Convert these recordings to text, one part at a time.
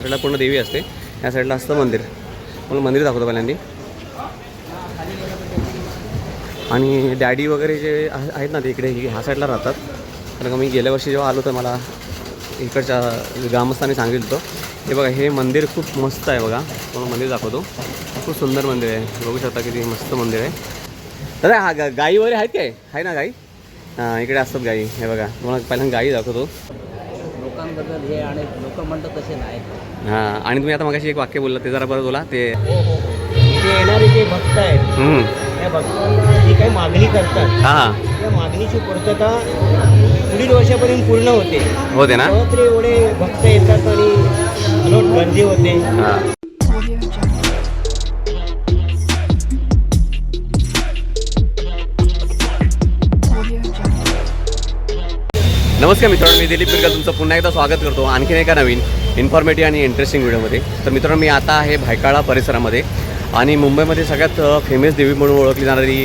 साईडला पूर्ण देवी असते. या साईडला असतं मंदिर. म्हणून मंदिर दाखवतो पहिल्यांदी. आणि डॅडी वगैरे जे आहेत ना ते इकडे ह्या साईडला राहतात. कारण का मी गेल्या वर्षी जेव्हा आलो तर मला इकडच्या ग्रामस्थांनी सांगितलं होतं. हे बघा हे मंदिर खूप मस्त आहे बघा. म्हणून मंदिर दाखवतो. खूप सुंदर मंदिर आहे. बघू शकता किती मस्त मंदिर आहे. दादा हा गाई वगैरे आहेत काय? आहे ना गाई? हां इकडे असतात गाई. हे बघा तुम्हाला पहिल्यांदा गाई दाखवतो. लोकांबद्दल हे आणि लोक म्हणतात तसे नाही. हां आणि तुम्ही आता मगाशी एक वाक्य बोलला ते जरा बरं बोला ते येणारे जे भक्त आहेत हम्म. त्या भक्तांना जी काही मागणी करतात. हां. हां त्या मागणीची पूर्तता पुढील वर्षापर्यंत पूर्ण होते. होते ना? तेव्हा तरी एवढे भक्त येतात आणि अलोट गर्दी होते. हां. नमस्कार मित्रांनो मी दिलीप पिरकर तुमचं पुन्हा एकदा स्वागत करतो आणखीन एका नवीन इन्फॉर्मेटिव्ह आणि इंटरेस्टिंग व्हिडिओमध्ये तर मित्रांनो मी आता आहे भायकाळा परिसरामध्ये आणि मुंबईमध्ये सगळ्यात फेमस देवी म्हणून ओळखली जाणारी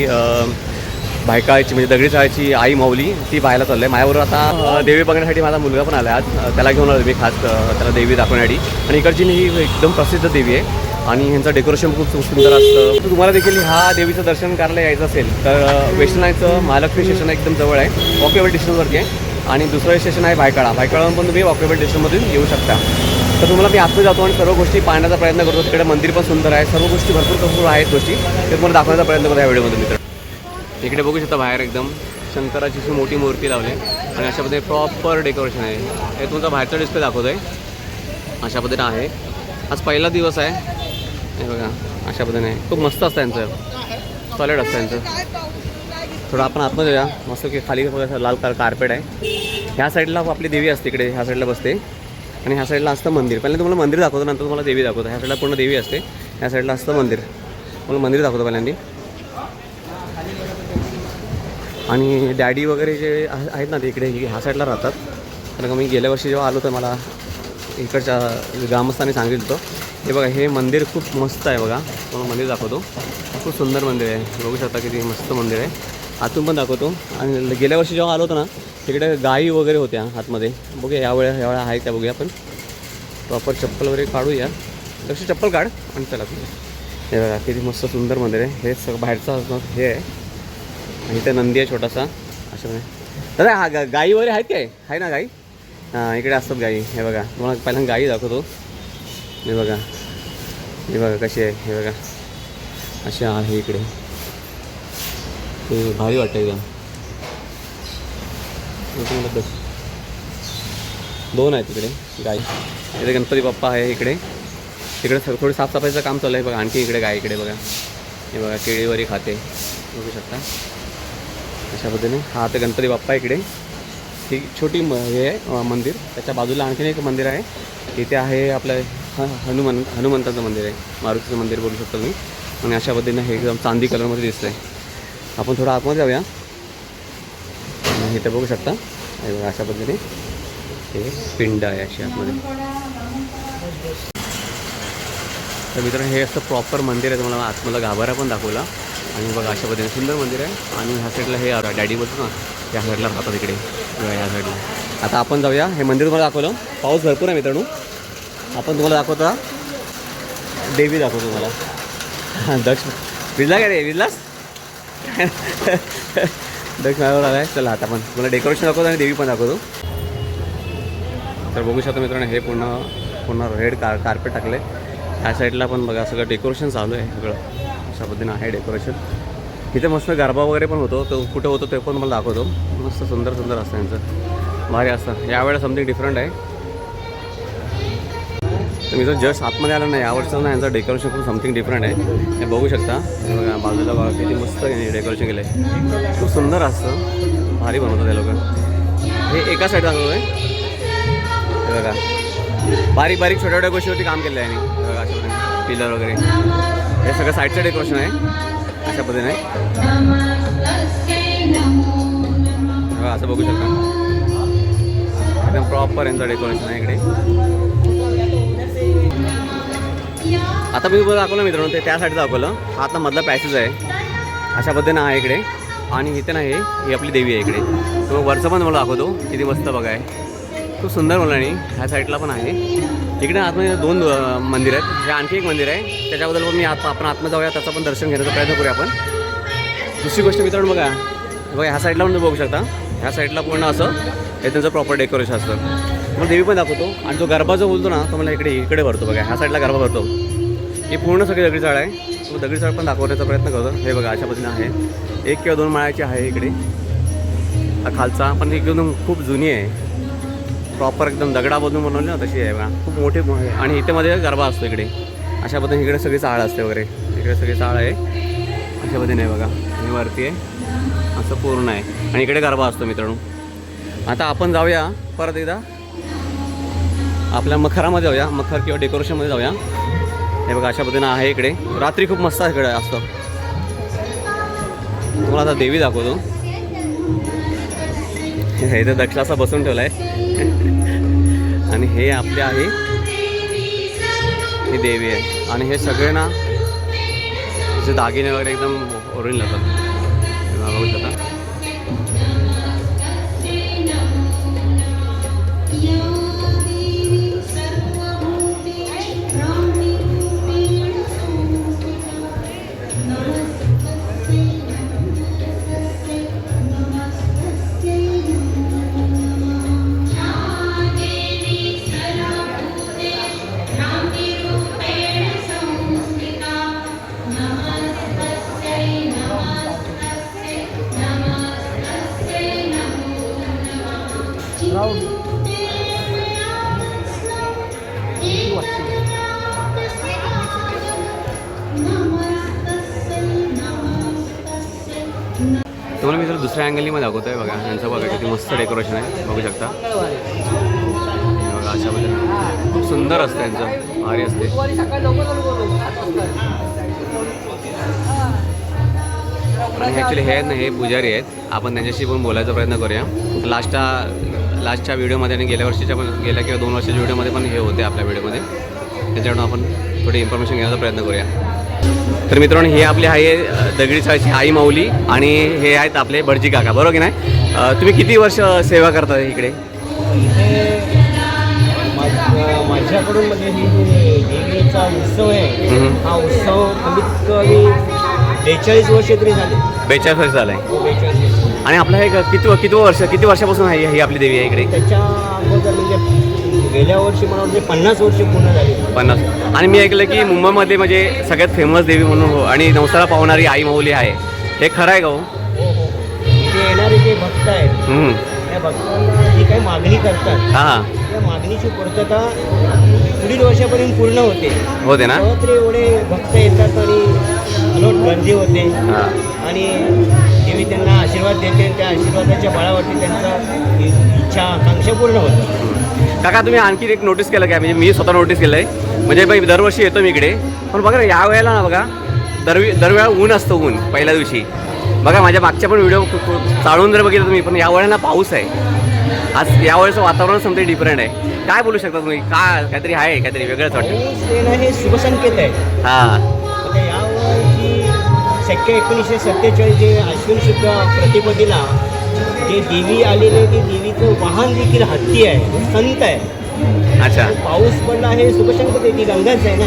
भायकाळची म्हणजे दगडी चाळाची आई माऊली ती पाहायला चाललं आहे माझ्याबरोबर आता अ, देवी बघण्यासाठी माझा मुलगा पण आला आज. त्याला घेऊन आलो मी खास त्याला देवी दाखवण्यासाठी. आणि इकडची ही एकदम प्रसिद्ध देवी आहे. आणि ह्यांचं डेकोरेशन खूप सुंदर असतं. तर तुम्हाला देखील ह्या देवीचं दर्शन करायला यायचं असेल तर अ, वेस्टर्नायचं महालक्ष्मी स्टेशन एकदम जवळ आहे. वॉकेबल डिस्टन्सवरती आहे. आणि दुसरं स्टेशन आहे भायकाळा भायकाळावरून पण तुम्ही वॉकेबल स्टेशनमधून येऊ शकता. तर तुम्हाला मी आतमध्ये जातो आणि सर्व गोष्टी पाहण्याचा प्रयत्न करतो. तिकडे मंदिर पण सुंदर आहे. सर्व गोष्टी भरपूर भरपूर आहेत गोष्टी. ते तुम्हाला दाखवण्याचा प्रयत्न करतो या व्हिडिओमध्ये मित्र इकडे बघू शकता बाहेर एकदम शंकराची अशी मोठी मूर्ती लावली आहे. आणि अशा पद्धतीने प्रॉपर डेकोरेशन आहे. हे तुमचा बाहेरचा डिस्प्ले दाखवतो आहे अशा पद्धतीनं आहे. आज पहिला दिवस आहे. हे बघा अशा पद्धतीने खूप मस्त असतं यांचं. सॉलिड असतं यांचं. थोडं आपण आतमध्ये या मस्त की खाली बघा असं लाल कार कार्पेट आहे. ह्या साईडला आपली देवी असते इकडे ह्या साईडला बसते. आणि ह्या साईडला असतं मंदिर. पहिल्यांदा तुम्हाला मंदिर दाखवतो नंतर तुम्हाला देवी दाखवतो. ह्या साईडला पूर्ण देवी असते. ह्या साईडला असतं मंदिर. तुम्हाला मंदिर दाखवतो पहिल्यांदी. आणि डॅडी वगैरे जे आहेत ना ते इकडे ह्या साईडला राहतात. कारण का मी गेल्या वर्षी जेव्हा आलो तर मला इकडच्या ग्रामस्थांनी सांगितलं होतं. हे बघा हे मंदिर खूप मस्त आहे बघा. तुम्हाला मंदिर दाखवतो. खूप सुंदर मंदिर आहे. बघू शकता किती मस्त मंदिर आहे. आतून पण दाखवतो. आणि गेल्या वर्षी जेव्हा आलो होतो ना तिकडे गायी वगैरे होत्या आतमध्ये बघूया यावेळेला यावेळेला आहे त्या बघूया आपण. प्रॉपर चप्पल वगैरे काढूया. लक्ष चप्पल काढ आणि चला तुम्ही हे बघा किती मस्त सुंदर मंदिर आहे. हे सगळं बाहेरचं हे आहे. आणि इथे नंदी आहे छोटासा. अशा दादा हा गा गाई वगैरे आहेत काय? आहे ना गाई? हां इकडे असतात गाई. हे बघा तुम्हाला पहिल्यांदा गाई दाखवतो. हे बघा. हे बघा कशी आहे. हे बघा. अशी आहे इकडे. ते भारी वाटतं एकदम. मला दोन आहेत तिकडे गाय. इथे गणपती बाप्पा आहे इकडे. तिकडे सग थोडी साफसफाईचं काम चालू आहे. बघा आणखी इकडे गाय इकडे बघा. हे बघा केळीवरी खाते. बघू शकता. अशा पद्धतीने. हा आता गणपती बाप्पा इकडे. ही छोटी म हे आहे मंदिर. त्याच्या बाजूला आणखीन एक मंदिर आहे. इथे आहे आपलं ह हनुमान हनुमंताचं मंदिर आहे. मारुतीचं मंदिर बोलू शकतो तुम्ही आणि अशा पद्धतीनं हे एकदम चांदी कलरमध्ये दिसतं आहे आपण थोडं आतमध्ये जाऊया. इथं बघू शकता. बघा अशा पद्धतीने हे पिंड आहे अशी आतमध्ये. तर मित्रांनो हे असं प्रॉपर मंदिर आहे. तुम्हाला आतमधला गाभारा पण दाखवला. आणि बघा अशा पद्धतीने सुंदर मंदिर आहे. आणि ह्या साईडला हे डॅडी बोलतो ना त्या साईडला राहतात तिकडे किंवा ह्या साईडला आता आपण जाऊया. हे मंदिर तुम्हाला दाखवलं. पाऊस भरपूर आहे मित्रांनो. आपण तुम्हाला दाखवता. देवी दाखवतो तुम्हाला. दक्ष विजला काय रे? विजलास डग माझ्यावर आहे. चला आता पण मला डेकोरेशन दाखवतो आणि देवी पण दाखवतो. तर बघू शकता मित्रांनो हे पूर्ण पूर्ण रेड कार कार्पेट टाकले ह्या साईडला पण बघा सगळं डेकोरेशन चालू आहे सगळं. अशा पद्धतीनं आहे डेकोरेशन इथे मस्त गरबा वगैरे पण होतो. तो कुठे होतो ते पण मला दाखवतो. मस्त सुंदर सुंदर असतं यांचं. भारी असतं. यावेळेला समथिंग डिफरंट आहे. तर मी जर जस्ट आतमध्ये आलं नाही यावरचं ना यांचं डेकोरेशन खूप समथिंग डिफरंट आहे. हे बघू शकता. बघा बाजूला बघा किती मस्त डेकोरेशन केलं आहे खूप सुंदर असतं. भारी बनवतात ते लोक. हे एका साईड चांगलं आहे. हे बघा. बारीक बारीक छोट्या छोट्या गोष्टीवरती काम केलं आहे यांनी बघा अशा पिलर वगैरे. हे सगळं साईडचं डेकोरेशन आहे. अशा पद्धतीने. बघा असं बघू शकता. एकदम प्रॉपर यांचं डेकोरेशन आहे इकडे. आता मी तुम्हाला दाखवलं मित्रांनो ते त्या साईडला दाखवलं. हा आता मधला पॅसेज आहे. अशा पद्धतीनं आहे इकडे. आणि इथे नाही ही आपली देवी आहे इकडे. तो वरचं पण मला दाखवतो. किती मस्त बघा आहे खूप सुंदर मुलांनी ह्या साईडला पण आहे. इकडे आतमध्ये दोन मंदिर आहेत हे आणखी एक मंदिर आहे त्याच्याबद्दल पण मी आत आपण आतमध्ये जाऊया. त्याचं पण दर्शन घेण्याचा प्रयत्न करूया आपण. दुसरी गोष्ट मित्रांनो बघा. बघा ह्या साईडला पण तुम्ही बघू शकता. ह्या साईडला पूर्ण असं हे त्यांचं प्रॉपर डेकोरेशन असतं. मग देवी पण दाखवतो. आणि जो गरबा जो बोलतो ना तो मला इकडे इकडे भरतो. बघा ह्या साईडला गरबा भरतो. ही पूर्ण सगळी दगडी चाळ आहे. तो दगडी चाळ पण दाखवण्याचा प्रयत्न करतो. हे बघा अशा पद्धतीने आहे. एक किंवा दोन माळ्याची आहे इकडे. हा खालचा पण एकदम खूप जुनी आहे. प्रॉपर एकदम दगडामधून बनवली ना तशी आहे बघा. खूप मोठी आणि इथे मध्ये गरबा असतो इकडे. अशा पद्धतीने इकडे सगळी चाळ असते वगैरे. इकडे सगळी चाळ आहे. अशा पद्धतीने आहे बघा. आणि वरती आहे. असं पूर्ण आहे. आणि इकडे गरबा असतो मित्रांनो. आता आपण जाऊया परत एकदा. आपल्या मखरामध्ये जाऊया. मखर किंवा डेकोरेशनमध्ये जाऊया. हे बघा अशा पद्धतीनं आहे इकडे. रात्री खूप मस्त इकडे असतं तुम्हाला आता देवी दाखवतो. हे इथे दक्षासा बसून ठेवला आहे आणि हे आपले आहे ही देवी आहे. आणि हे सगळे ना जे दागिने वगैरे एकदम ओरिजिनल असतात दुसऱ्या अँगलनी मध्ये दाखवतोय बघा. यांचं बघा किती मस्त डेकोरेशन आहे. बघू शकता. बघा अशा पद्धतीने खूप सुंदर असतं यांचं. भारी असते. आणि ॲक्च्युली हे आहेत ना हे पुजारी आहेत. आपण त्यांच्याशी पण बोलायचा प्रयत्न करूया. लास्टच्या लास्टच्या व्हिडिओमध्ये आणि गेल्या वर्षीच्या पण गेल्या किंवा दोन वर्षाच्या व्हिडिओमध्ये पण हे होते आपल्या व्हिडिओमध्ये त्याच्याकडून आपण थोडी इन्फॉर्मेशन घेण्याचा प्रयत्न करूया. तर मित्रांनो हे आपले आहे दगडी चाळीची आई माऊली आणि हे आहेत आपले भटजी काका बरोबर की नाही? तुम्ही किती वर्ष सेवा करता इकडे? माझ्याकडून म्हणजे ही उत्सव आहे. हा उत्सव कमीत कमी बेचाळीस वर्ष तरी झाले. बेचाळीस वर्ष झालं आहे हो आणि आपलं हे किती किती वर्ष किती वर्षापासून आहे ही आपली देवी आहे इकडे? त्याच्या अगोदर म्हणजे गेल्या वर्षी मला वाटते पन्नास वर्ष पूर्ण झाली. पन्नास. आणि मी ऐकलं की मुंबईमध्ये म्हणजे सगळ्यात फेमस देवी म्हणून हो आणि नवसाला पावणारी आई माऊली आहे. हे खरं आहे का हो? येणारे जे भक्त आहेत. त्या भक्तांना जी काही मागणी करतात. हां. त्या मागणीची पूर्तता पुढील वर्षापर्यंत पूर्ण होते. होते ना? तेव्हा तरी एवढे भक्त येतात आणि अलोट गर्दी होते. हां. आणि देवी त्यांना आशीर्वाद देते त्या आशीर्वादाच्या बळावरती त्यांचा इ- इच्छा आकांक्षा पूर्ण होतं. काका तुम्ही आणखी एक नोटीस केलं काय? म्हणजे मी स्वतः नोटीस केलं आहे म्हणजे बाई दरवर्षी येतो मी इकडे. पण बघा ना या वेळेला ना बघा दरवी दरवेळा ऊन असतं ऊन पहिल्या दिवशी. बघा माझ्या मागच्या पण व्हिडिओ चाळून जर बघितलं तुम्ही पण यावेळेला पाऊस आहे. आज यावेळेचं वातावरण समजा डिफरंट आहे. काय बोलू शकता तुम्ही? का काहीतरी आहे काहीतरी वेगळंच वाटतं? हे शुभसंकेत आहे. हां. शक्य एकोणीसशे सत्तेचाळीस जे अश्विन शुद्ध प्रतिपदीला जे देवी आलेली आहे ती देवीचं वाहन देखील हत्ती आहे संत आहे. अच्छा. पाऊस पडला हे आहे ती गंगाच आहे ना.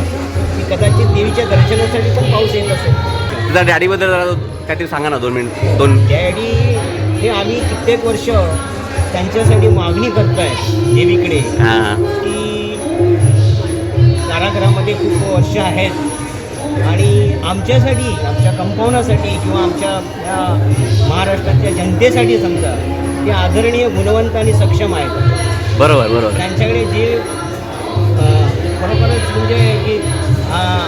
ती कदाचित देवीच्या दर्शनासाठी पण पाऊस येत असेल. तुझ्या डॅडीबद्दल जरा काहीतरी सांगा ना दोन मिनिट दोन. डॅडी हे आम्ही कित्येक वर्ष त्यांच्यासाठी मागणी करतोय देवीकडे. हां. की कारागृहामध्ये खूप वर्ष आहेत. आणि आमच्यासाठी आमच्या कंपाऊंडासाठी किंवा आमच्या या महाराष्ट्राच्या जनतेसाठी समजा ते आदरणीय गुणवंत आणि सक्षम आहेत. बरोबर बरोबर. त्यांच्याकडे जे खरोखरच म्हणजे की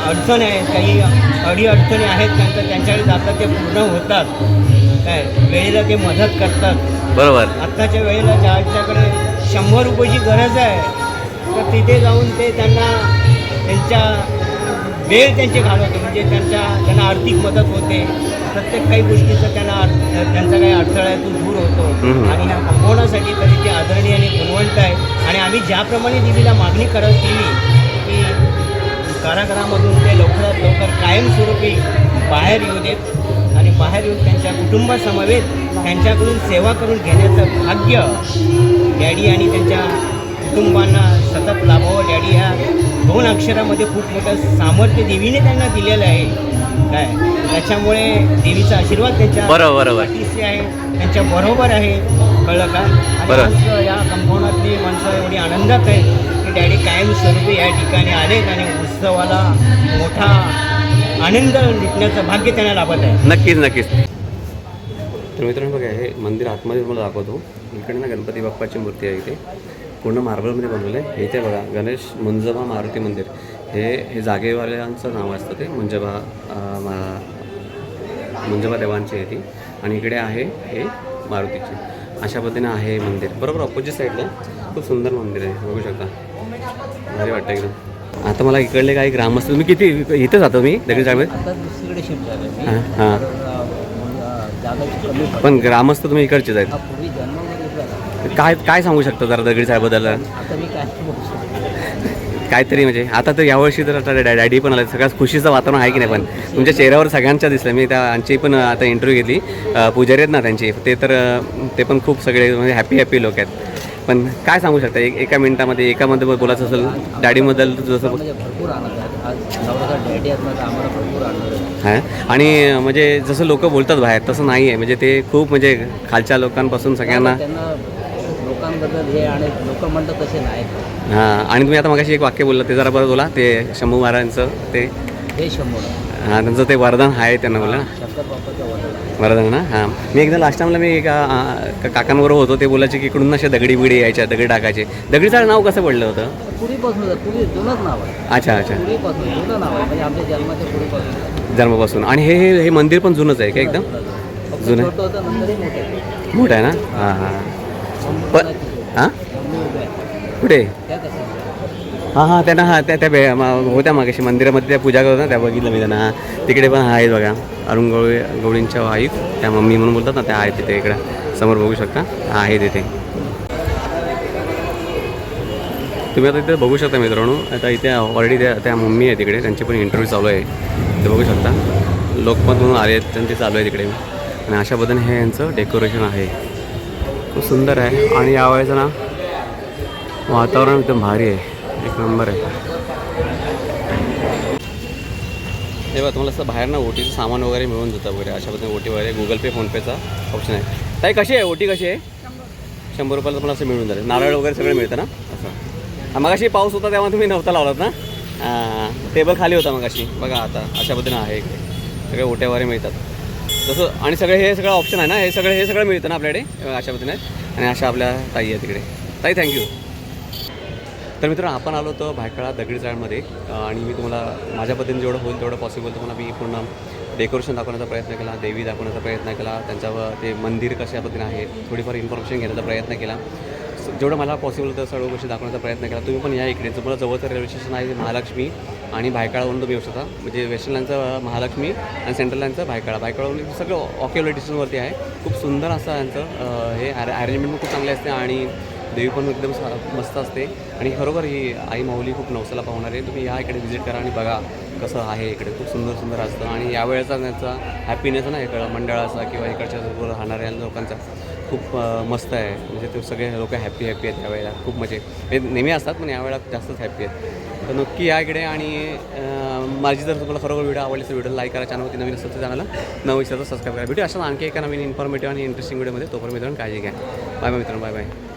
अडचण आहे काही अडी अडचणी आहेत त्यांचं त्यांच्याकडे जातात ते पूर्ण होतात. काय वेळेला ते मदत करतात. बरोबर. आत्ताच्या वेळेला ज्याच्याकडे शंभर रुपयाची गरज आहे तर तिथे जाऊन ते त्यांना त्यांच्या वेळ त्यांची घालवते म्हणजे त्यांच्या त्यांना आर्थिक मदत होते. प्रत्येक काही गोष्टीचा त्यांना त्यांचा काही अडथळा तो दूर होतो. आणि ह्या कंपाऊंडासाठी तरी ते आदरणीय आणि गुणवंत आहे आणि आम्ही ज्याप्रमाणे देवीला मागणी करत केली की कारागृहामधून ते लवकरात लवकर कायमस्वरूपी बाहेर येऊ देत आणि बाहेर येऊन त्यांच्या कुटुंबासमवेत त्यांच्याकडून सेवा करून घेण्याचं भाग्य डॅडी आणि त्यांच्या कुटुंबांना सतत लाभावं. डॅडी ह्या दोन अक्षरामध्ये खूप मोठं सामर्थ्य देवीने त्यांना दिलेलं आहे. काय? त्याच्यामुळे देवीचा आशीर्वाद त्यांच्या बरोबर. पाठीशी आहे. त्यांच्या बरोबर आहे. कळलं का? आणि बरोबर. आज या कंपाऊंडातली माणसं एवढी आनंदात आहेत की डॅडी कायमस्वरूपी या ठिकाणी आलेत आणि उत्सवाला मोठा आनंद लुटण्याचं भाग्य त्यांना लाभत आहे. नक्कीच नक्कीच. तर मित्रांनो बघा हे मंदिर आतमध्ये तुम्हाला दाखवतो. इकडे ना गणपती बाप्पाची मूर्ती आहे इथे. पूर्ण मार्बलमध्ये बनवलं आहे. इथे बघा गणेश मुंजबा मारुती मंदिर. हे हे जागेवाल्यांचं नाव असतं ते मुंजबा मा मुंजबा देवांची आहे ती. आणि इकडे आहे हे मारुतीची. अशा पद्धतीने आहे हे मंदिर. बरोबर ऑपोजिट साईडला खूप सुंदर मंदिर आहे. बघू शकता. भारी वाटतं एकदम. आता मला इकडले काही ग्रामस्थ तुम्ही किती इथं जातो मी दगडी मी. हां हां. जागा पण ग्रामस्थ तुम्ही इकडचेच आहेत. काय काय सांगू शकता जरा दगडी आता मी काय बोलू शकतो? काहीतरी म्हणजे आता तर यावर्षी तर आता डॅ- डॅडी पण आले. सगळ्यात खुशीचं वातावरण आहे की नाही पण? तुमच्या चेहऱ्यावर सगळ्यांच्या दिसलं. मी त्या आमची पण आता इंटरव्ह्यू घेतली. अ, पुजारी आहेत ना त्यांची. ते तर अ, ते पण खूप सगळे म्हणजे हॅपी हॅपी लोक आहेत. पण काय सांगू शकता? एक एका मिनिटामध्ये एकामध्ये बोलायचं असेल डॅडीबद्दल जसं म्हणजे भरपूर आनंद आहे आज नवरा डॅडी आहेत ना आम्हाला भरपूर आनंद आहे हां? आणि म्हणजे जसं लोक बोलतात बाहेर तसं नाही आहे म्हणजे ते खूप म्हणजे खालच्या लोकांपासून सगळ्यांना त्यांना हे आणि लोक म्हणतात तसे नाहीत. हां आणि तुम्ही आता मगाशी एक वाक्य बोललं ते जरा बरं बोला ते शंभू महाराजांचं ते हे शंभर हां त्यांचं ते वरदान आहे त्यांना वडील वरदान ना? हां. मी एकदा लास्ट टाइमला मी एका काकांबरोबर होतो ते बोलायचे की इकडून असे दगडी बिगडी यायच्या दगडी टाकायचे. दगडीचं नाव कसं पडलं होतं? पूर्वीपासून पूर्वी जुनंच नाव आहे. अच्छा अच्छा. पूर्वीपासून जुनं नाव आहे. म्हणजे आमच्या जन्माच्या पूर्वीपासून जन्मापासून. आणि हे हे मंदिर पण जुनंच आहे का एकदम? जुनं. मोठं आहे. ना? हां हां. पण हां? कुठे? हां हां त्यांना हां त्या त्या बे- म- होत्या मागाशी मंदिरामध्ये त्या पूजा करत ना त्या बघितलं मी त्यांना. हां तिकडे पण आहेत बघा अरुण गवळी गवळींच्या वाईफ त्या मम्मी म्हणून बोलतात ना त्या आहेत तिथे इकडं. समोर बघू शकता आहे तिथे तुम्ही आता इथे बघू शकता मित्रांनो आता इथे ऑलरेडी त्या त्या मम्मी आहे तिकडे त्यांचे पण इंटरव्ह्यू चालू आहे. ते बघू शकता लोकमत म्हणून आले आहेत त्यांचे चालू आहे तिकडे. आणि अशा पद्धतीने हे यांचं डेकोरेशन आहे. खूप सुंदर आहे. आणि यावेळेचं ना वातावरण एकदम भारी आहे. एक नंबर आहे. हे बघा तुम्हाला असं बाहेर ना ओटीचं सामान वगैरे मिळून जातं वगैरे. अशा पद्धतीने ओटी वगैरे गुगल पे फोनपेचा ऑप्शन आहे. ताई कशी आहे? ओटी कशी आहे? शंभर रुपयाला तुम्हाला असं मिळून जाईल नारळ वगैरे सगळं मिळतं ना? असं. मग अशी पाऊस होता तेव्हा तुम्ही नव्हता लावलात ना? टेबल खाली होता मग अशी बघा आता अशा पद्धतीनं आहे. इकडे सगळे ओट्या वगैरे मिळतात. जसं आणि सगळे हे सगळं ऑप्शन आहे ना हे सगळं हे सगळं मिळतं ना आपल्याकडे अशा पद्धतीने. आणि अशा आपल्या ताई आहे तिकडे. ताई थँक्यू तर मित्रांनो आपण आलो होतो भायखळा दगडी चाळमध्ये आणि मी तुम्हाला माझ्या पद्धतीने जेवढं होईल तेवढं पॉसिबल तुम्हाला मी पूर्ण डेकोरेशन दाखवण्याचा प्रयत्न केला देवी दाखवण्याचा प्रयत्न केला त्यांच्यावर ते मंदिर कशा पद्धतीने आहे थोडीफार इन्फॉर्मेशन घेण्याचा प्रयत्न केला. जेवढं मला पॉसिबल होतं सर्व गोष्टी दाखवण्याचा प्रयत्न केला. तुम्ही पण या इकडे. तुम्हाला जवळचं रेल्वे स्टेशन आहे महालक्ष्मी आणि भायकाळावरून तुम्ही येऊ शकता. म्हणजे वेस्टर्न लाईनचं महालक्ष्मी आणि सेंट्रल लाईनचं भायकाळा भायकाळावरून सगळं ऑक्युलर डिस्टन्सवरती आहे. खूप सुंदर असं यांचं अं, हे अरेंजमेंट पण खूप चांगले असते आणि देवी पण एकदम मस्त असते. आणि खरोखर ही आई माऊली खूप नवसाला पाहणार आहे. तुम्ही या इकडे व्हिजिट करा आणि बघा कसं आहे इकडे. खूप सुंदर सुंदर असतं. आणि यावेळेचा त्यांचा हॅपीनेस ना इकडं मंडळाचा किंवा इकडच्या राहणाऱ्या लोकांचा. खूप मस्त आहे. म्हणजे ते सगळे लोक हॅपी हॅपी आहेत त्यावेळेला खूप म्हणजे हे नेहमी असतात पण यावेळेला जास्तच हॅपी आहेत. तर नक्की या इकडे आणि माझी जर तुम्हाला खरोखर व्हिडिओ आवडली तर व्हिडिओ लाईक करा चॅनलवरती नवीन असेल तर चॅनलला नवीन विचारता सबस्क्राईब करा. व्हिडिओ अशा आणखी एका नवीन इन्फॉर्मेटिव्ह आणि इंटरेस्टिंग व्हिडिओमध्ये तोपर्यंत मित्रांनो काळजी घ्या. बाय बाय मित्रांनो बाय बाय